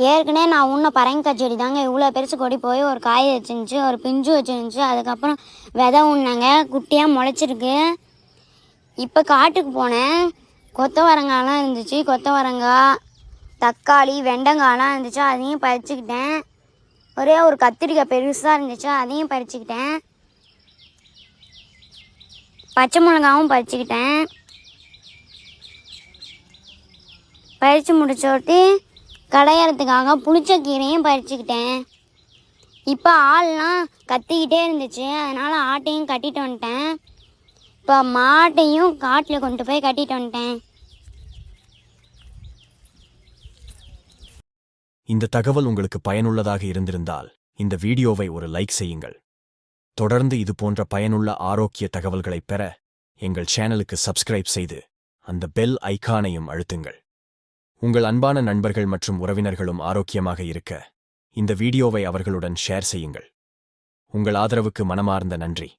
ஏற்கனவே நான் உன்ன பரங்கிக்காய் செடி தாங்க. இவ்வளோ பெருசு கொடி போய் ஒரு காய் வச்சுருந்துச்சு ஒரு பிஞ்சு வச்சுருந்துச்சு. அதுக்கப்புறம் விதை உண்ணாங்க. குட்டியாக முளைச்சிருக்கு. இப்போ காட்டுக்கு போனேன். கொத்தவரங்காய்லாம் இருந்துச்சு. கொத்தவரங்காய் தக்காளி வெண்டங்காய்லாம் இருந்துச்சு. அதையும் பறிச்சுக்கிட்டேன். ஒரே ஒரு கத்திரிக்காய் பெருசாக இருந்துச்சு. அதையும் பறிச்சுக்கிட்டேன். பச்சை மிளகாவும் பறிச்சுக்கிட்டேன். பறித்து முடிச்சோட்டி கடையறதுக்காக புளிச்சக்கீரையும் பறிச்சுக்கிட்டேன். இப்போ ஆள்லாம் கத்திக்கிட்டே இருந்துச்சு. அதனால் ஆட்டையும் கட்டிட்டு வந்துட்டேன். இப்போ மாட்டையும் காட்டில் கொண்டு போய் கட்டிட்டு வந்துட்டேன். இந்த தகவல் உங்களுக்கு பயனுள்ளதாக இருந்திருந்தால் இந்த வீடியோவை ஒரு லைக் செய்யுங்கள். தொடர்ந்து இது போன்ற பயனுள்ள ஆரோக்கிய தகவல்களைப் பெற எங்கள் சேனலுக்கு சப்ஸ்கிரைப் செய்து அந்த பெல் ஐகானையும் அழுத்துங்கள். உங்கள் அன்பான நண்பர்கள் மற்றும் உறவினர்களும் ஆரோக்கியமாக இருக்க இந்த வீடியோவை அவர்களுடன் ஷேர் செய்யுங்கள். உங்கள் ஆதரவுக்கு மனமார்ந்த நன்றி.